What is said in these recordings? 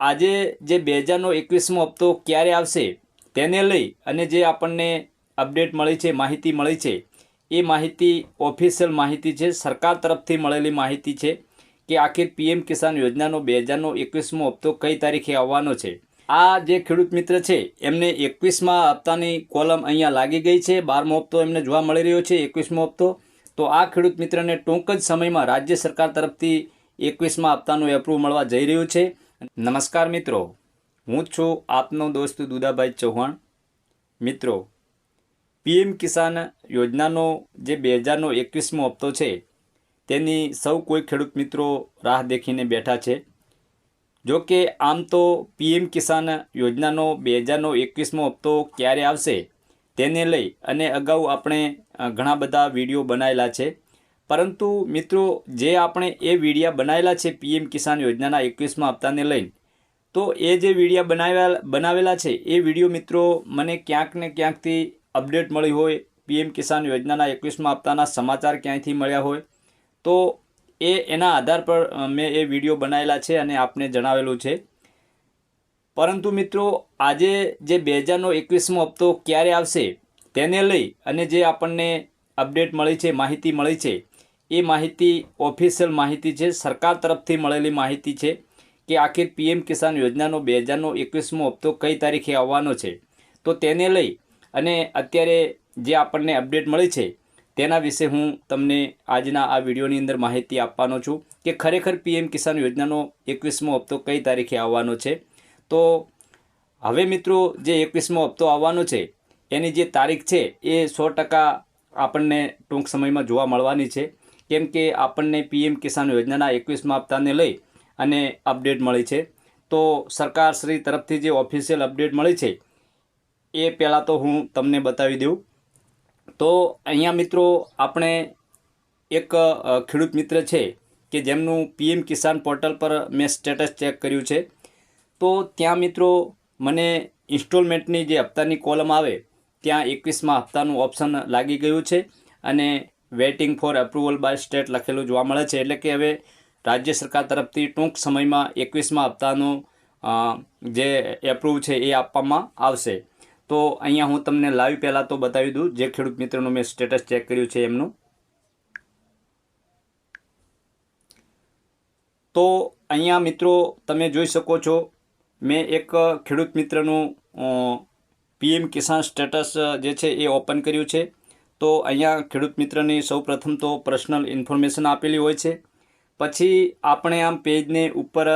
આજે જે બે હજારનો એકવીસમો હપ્તો ક્યારે આવશે તેને લઈ અને જે આપણને અપડેટ મળી છે, માહિતી મળી છે, એ માહિતી, ઓફિશિયલ માહિતી છે, સરકાર તરફથી મળેલી માહિતી છે કે આખી પીએમ કિસાન યોજનાનો બે હજારનો એકવીસમો હપ્તો કઈ તારીખે આવવાનો છે. આ જે ખેડૂત મિત્ર છે, એમને એકવીસમાં હપ્તાની કોલમ અહીંયા લાગી ગઈ છે, બારમો હપ્તો એમને જોવા મળી રહ્યો છે, એકવીસમો હપ્તો. તો આ ખેડૂત મિત્રને ટૂંક જ સમયમાં રાજ્ય સરકાર તરફથી એકવીસમાં હપ્તાનું એપ્રુવ મળવા જઈ રહ્યું છે. નમસ્કાર મિત્રો. હું છું આપનો દોસ્ત દુદાભાઈ ચૌહાણ. મિત્રો, પીએમ કિસાન યોજનાનો જે બે હજારનો એકવીસમો હપ્તો છે, તેની સૌ કોઈ ખેડૂત મિત્રો રાહ દેખીને બેઠા છે. જો કે આમ તો પીએમ કિસાન યોજનાનો બે હજારનો એકવીસમો હપ્તો ક્યારે આવશે, તેને લઈ અને અગાઉ આપણે ઘણા બધા વીડિયો બનાવેલા છે. પરંતુ મિત્રો, જે આપણે એ વિડીયા બનાવેલા છે પીએમ કિસાન યોજનાના એકવીસમાં હપ્તાને લઈને, તો એ જે વિડીયા બનાવ્યા બનાવેલા છે, એ વીડિયો મિત્રો મને ક્યાંક ને ક્યાંકથી અપડેટ મળી હોય, પીએમ કિસાન યોજનાના એકવીસમાં હપ્તાના સમાચાર ક્યાંયથી મળ્યા હોય, તો એ, એના આધાર પર મેં એ વીડિયો બનાવેલા છે અને આપને જણાવેલું છે. પરંતુ મિત્રો, આજે જે બે હજારનો એકવીસમો હપ્તો ક્યારે આવશે, તેને લઈ અને જે આપણને અપડેટ મળી છે, માહિતી મળી છે એ માહિતી ઓફિશિયલ માહિતી છે. સરકાર તરફથી મળેલી માહિતી છે કે આખી પીએમ કિસાન યોજનાનો બે હજારનો એકવીસમો હપ્તો કઈ તારીખે આવવાનો છે? તો તેને લઈ અને અત્યારે જે આપણને અપડેટ મળી છે તેના વિશે હું તમને આજના આ વિડીયોની અંદર માહિતી આપવાનો છું કે ખરેખર પીએમ કિસાન યોજનાનો એકવીસમો હપ્તો કઈ તારીખે આવવાનો છે? તો હવે મિત્રો જે એકવીસમો હપ્તો આવવાનો છે, એની જે તારીખ છે એ સો ટકા આપણને ટૂંક સમયમાં જોવા મળવાની છે. કેમ કે આપણને પીએમ કિસાન યોજનાના એકવીસમા હપ્તાને લઈ અને અપડેટ મળી છે. તો સરકાર શ્રી તરફથી જે ઓફિશિયલ અપડેટ મળી છે, એ પહેલાં તો હું તમને બતાવી દઉં. તો અહીંયા મિત્રો આપણે એક ખેડૂત મિત્ર છે કે જેમનું પીએમ કિસાન પોર્ટલ પર મેં સ્ટેટસ ચેક કર્યું છે. તો ત્યાં મિત્રો મને ઇન્સ્ટોલમેન્ટની જે હપ્તાની કોલમ આવે, ત્યાં એકવીસમાં હપ્તાનું ઓપ્શન લાગી ગયું છે અને waiting for approval by state લખેલું જોવા મળે છે. એટલે કે હવે રાજ્ય સરકાર તરફથી ટૂંક સમયમાં એકવીસમાં હપ્તાનું જે એપ્રુવ છે એ આપવામાં આવશે. તો અહીંયા હું તમને લાઈવ પહેલાં તો બતાવી દઉં. જે ખેડૂત મિત્રોનું મેં સ્ટેટસ ચેક કર્યું છે એમનું. તો અહીંયા મિત્રો તમે જોઈ શકો છો, મેં એક ખેડૂત મિત્રનું પીએમ કિસાન સ્ટેટસ જે છે એ ઓપન કર્યું છે. તો અહીંયા ખેડૂત મિત્રની સૌ પ્રથમ તો પર્સનલ ઇન્ફોર્મેશન આપેલી હોય છે. પછી આપણે આમ પેજને ઉપર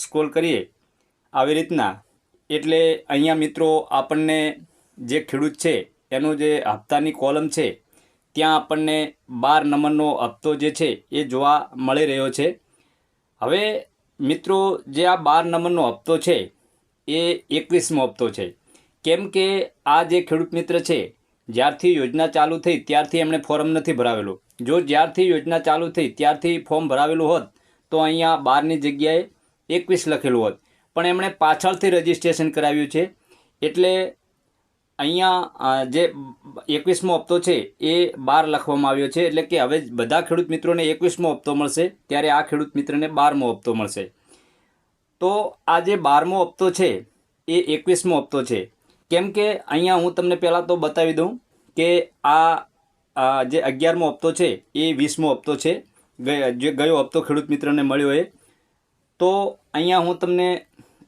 સ્ક્રોલ કરીએ. આવી રીતના. એટલે અહીંયા મિત્રો આપણને જે ખેડૂત છે, એનું જે હપ્તાની કોલમ છે, ત્યાં આપણને બાર નંબરનો હપ્તો જે છે, એ જોવા મળી રહ્યો છે. હવે મિત્રો જે આ બાર નંબરનો હપ્તો છે, એ એકવીસમો હપ્તો છે. કેમ કે આ જે ખેડૂત મિત્ર છે જ્યારથી યોજના ચાલુ થઈ, ત્યારથી એમણે ફોર્મ નથી ભરાવેલું. જો જ્યારથી યોજના ચાલુ થઈ, ત્યારથી ફોર્મ ભરાવેલું હોત, તો અહીંયા બારની જગ્યાએ એકવીસ લખેલું હોત. પણ એમણે પાછળથી રજીસ્ટ્રેશન કરાવ્યું છે. એટલે અહીંયા જે એકવીસમો હપ્તો છે, એ બાર લખવામાં આવ્યો છે. એટલે કે હવે બધા ખેડૂત મિત્રોને એકવીસમો હપ્તો મળશે, ત્યારે આ ખેડૂત મિત્રને બારમો હપ્તો મળશે. તો આ જે બારમો હપ્તો છે, એ એકવીસમો હપ્તો છે. કેમ કે અહીંયા હું તમને પહેલાં તો બતાવી દઉં કે આ જે અગિયારમો હપ્તો છે, એ વીસમો હપ્તો છે જે ગયો હપ્તો ખેડૂત મિત્રને મળ્યો એ. તો અહીંયા હું તમને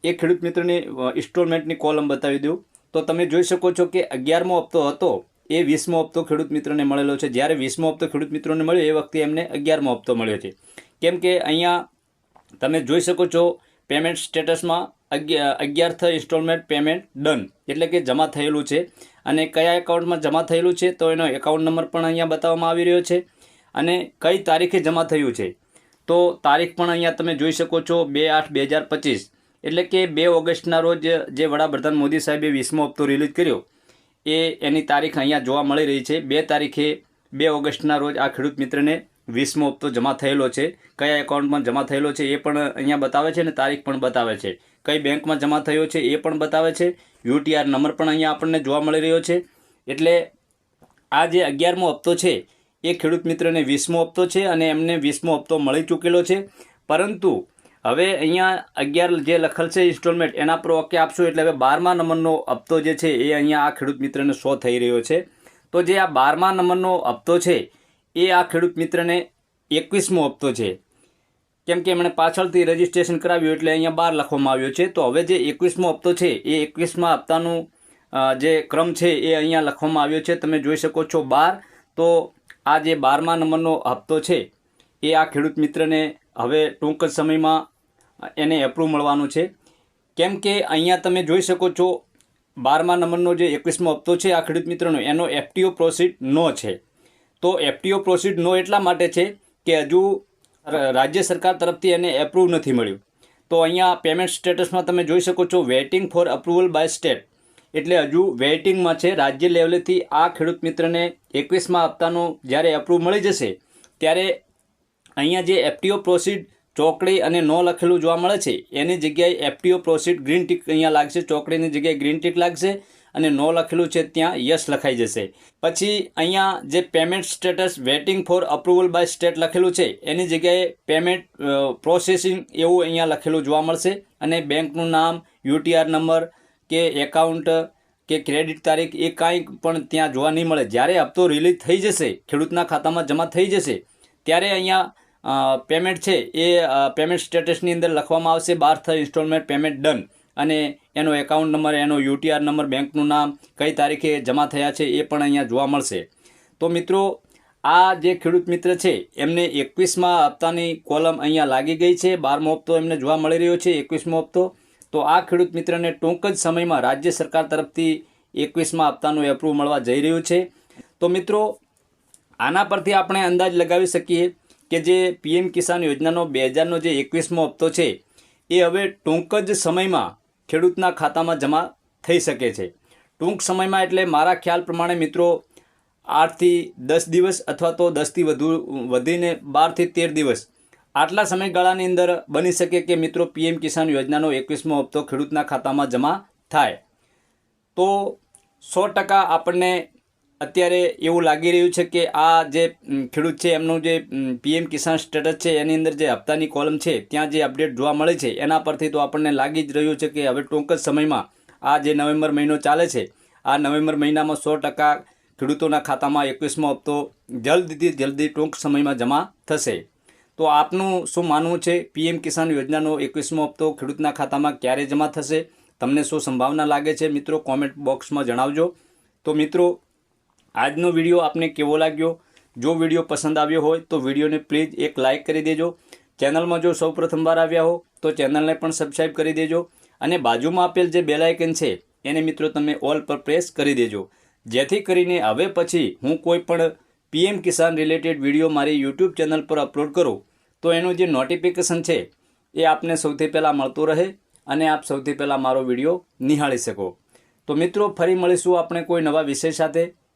એ ખેડૂત મિત્રની ઇન્સ્ટોલમેન્ટની કોલમ બતાવી દઉં. તો તમે જોઈ શકો છો કે અગિયારમો હપ્તો હતો, એ વીસમો હપ્તો ખેડૂત મિત્રને મળેલો છે. જ્યારે વીસમો હપ્તો ખેડૂત મિત્રોને મળ્યો, એ વખતે એમને અગિયારમો હપ્તો મળ્યો છે. કેમ કે અહીંયા તમે જોઈ શકો છો પેમેન્ટ સ્ટેટસમાં અગિયારથ ઇન્સ્ટોલમેન્ટ પેમેન્ટ ડન એટલે કે જમા થયેલું છે. અને કયા એકાઉન્ટમાં જમા થયેલું છે, તો એનો એકાઉન્ટ નંબર પણ અહીંયા બતાવવામાં આવી રહ્યો છે. અને કઈ તારીખે જમા થયું છે? તો તારીખ પણ અહીંયા તમે જોઈ શકો છો, બે આઠ બે હજાર પચીસ. એટલે કે બે ઓગસ્ટના રોજ જે વડાપ્રધાન મોદી સાહેબે વીસમો હપ્તો રિલીઝ કર્યો, એ એની તારીખ અહીંયા જોવા મળી રહી છે. બે તારીખે, બે ઓગસ્ટના રોજ આ ખેડૂત મિત્રને વીસમો હપ્તો જમા થયેલો છે. કયા એકાઉન્ટમાં જમા થયેલો છે એ પણ અહીંયા બતાવે છે અને તારીખ પણ બતાવે છે. કઈ બેંકમાં જમા થયો છે એ પણ બતાવે છે. યુટીઆર નંબર પણ અહીંયા આપણને જોવા મળી રહ્યો છે. એટલે આ જે અગિયારમો હપ્તો છે એ ખેડૂત મિત્રને વીસમો હપ્તો છે અને એમને વીસમો હપ્તો મળી ચૂકેલો છે. પરંતુ હવે અહીંયા અગિયાર જે લખેલ છે ઇન્સ્ટોલમેન્ટ એના પર ઓકે આપશો એટલે હવે બારમા નંબરનો હપ્તો જે છે એ અહીંયા આ ખેડૂત મિત્રને શો થઈ રહ્યો છે. તો જે આ બારમા નંબરનો હપ્તો છે એ આ ખેડૂત મિત્રને એકવીસમો હપ્તો છે. કેમ કે એમણે પાછળથી રજીસ્ટ્રેશન કરાવ્યું એટલે અહીંયા બાર લખવામાં આવ્યો છે. તો હવે જે એકવીસમો હપ્તો છે, એ એકવીસમા હપ્તાનું જે ક્રમ છે એ અહીંયા લખવામાં આવ્યો છે. તમે જોઈ શકો છો બાર. તો આ જે બારમા નંબરનો હપ્તો છે, એ આ ખેડૂત મિત્રને હવે ટૂંક જ સમયમાં એને એપ્રુવ મળવાનું છે. કેમ કે અહીંયા તમે જોઈ શકો છો, બારમા નંબરનો જે એકવીસમો હપ્તો છે આ ખેડૂત મિત્રનો, એનો એફટીઓ પ્રોસીડ નો છે. તો એફટીઓ પ્રોસીડ નો એટલા માટે છે કે હજુ રાજ્ય સરકાર તરફથી એને એપ્રુવ નથી મળ્યું. તો અહીંયા પેમેન્ટ સ્ટેટસમાં તમે જોઈ શકો છો waiting for approval by state એટલે હજુ વેઇટિંગમાં છે, રાજ્ય લેવલેથી આ ખેડૂત મિત્રને એકવીસમાં હપ્તાનો જ્યારે એપ્રુવ મળી જશે, ત્યારે અહીંયા જે એફટીઓ પ્રોસીડ ચોકડી અને નો લખેલું જોવા મળે છે, એની જગ્યાએ એફટીઓ પ્રોસીડ ગ્રીન ટીક અહીંયા લાગશે, ચોકડીની જગ્યાએ ગ્રીન ટીક લાગશે અને નો લખેલું છે ત્યાં યસ લખાઈ જશે. પછી અહીંયા જે payment status waiting for approval by state લખેલું છે, એની જગ્યાએ પેમેન્ટ પ્રોસેસિંગ એવું અહીંયા લખેલું જોવા મળશે. અને બેંકનું નામ યુટીઆર નંબર કે એકાઉન્ટ કે ક્રેડિટ તારીખ, એ કાંઈ પણ ત્યાં જોવા નહીં મળે. જ્યારે હપ્તો રિલીઝ થઈ જશે, ખેડૂતના ખાતામાં જમા થઈ જશે, ત્યારે અહીંયા પેમેન્ટ છે એ પેમેન્ટ સ્ટેટસની અંદર લખવામાં આવશે. બાર ઇન્સ્ટોલમેન્ટ પેમેન્ટ ડન અને એનો એકાઉન્ટ નંબર એનો યુટીઆર નંબર બેંકનું નામ, કઈ તારીખે જમા થયા છે એ પણ અહીંયા જોવા મળશે. તો મિત્રો, આ જે ખેડૂત મિત્ર છે, એમને એકવીસમાં હપ્તાની કોલમ અહીંયા લાગી ગઈ છે. બારમો હપ્તો એમને જોવા મળી રહ્યો છે, એકવીસમો હપ્તો. તો આ ખેડૂત મિત્રને ટૂંક જ સમયમાં રાજ્ય સરકાર તરફથી એકવીસમાં હપ્તાનું એપ્રુવ મળવા જઈ રહ્યું છે. તો મિત્રો, આના પરથી આપણે અંદાજ લગાવી શકીએ કે જે પીએમ કિસાન યોજનાનો બે હજારનો જે એકવીસમો હપ્તો છે, એ હવે ટૂંક જ સમયમાં ખેડૂતના ખાતામાં જમા થઈ શકે છે. ટૂંક સમયમાં એટલે મારા ખ્યાલ પ્રમાણે મિત્રો, આઠથી દસ દિવસ અથવા તો દસથી વધુ, વધીને બારથી તેર દિવસ. આટલા સમયગાળાની અંદર બની શકે કે મિત્રો પીએમ કિસાન યોજનાનો એકવીસમો હપ્તો ખેડૂતના ખાતામાં જમા થાય. તો સો ટકા આપણને અત્યારે એવું લાગી રહ્યું છે કે આ જે ખેડૂત છે, એમનું જે પીએમ કિસાન સ્ટેટસ છે, એની અંદર જે હપ્તાની કોલમ છે, ત્યાં જે અપડેટ જોવા મળે છે, એના પરથી તો આપણને લાગી જ રહ્યું છે કે હવે ટૂંક જ સમયમાં આ જે નવેમ્બર મહિનો ચાલે છે, આ નવેમ્બર મહિનામાં સો ટકા ખેડૂતોના ખાતામાં એકવીસમો હપ્તો જલ્દીથી જલ્દી ટૂંક સમયમાં જમા થશે. તો આપનું શું માનવું છે? પીએમ કિસાન યોજનાનો એકવીસમો હપ્તો ખેડૂતના ખાતામાં ક્યારે જમા થશે? તમને શું સંભાવના લાગે છે? મિત્રો કોમેન્ટ બોક્સમાં જણાવજો. તો મિત્રો આજનો વીડિયો આપને કેવો લાગ્યો? જો વીડિયો પસંદ આવ્યો હોય તો વિડીયોને પ્લીઝ એક લાઇક કરી દેજો. ચેનલમાં જો સૌ પ્રથમવાર આવ્યા હો, તો ચેનલને પણ સબસ્ક્રાઈબ કરી દેજો. અને બાજુમાં આપેલ જે બેલાયકન છે, એને મિત્રો તમે ઓલ પર પ્રેસ કરી દેજો. જેથી કરીને હવે પછી હું કોઈ પણ પીએમ કિસાન રિલેટેડ વીડિયો મારી યુટ્યુબ ચેનલ પર અપલોડ કરું, તો એનું જે નોટિફિકેશન છે, એ આપને સૌથી પહેલાં મળતું રહે અને આપ સૌથી પહેલાં મારો વીડિયો નિહાળી શકો. તો મિત્રો, ફરી મળીશું આપણે કોઈ નવા વિષય સાથે.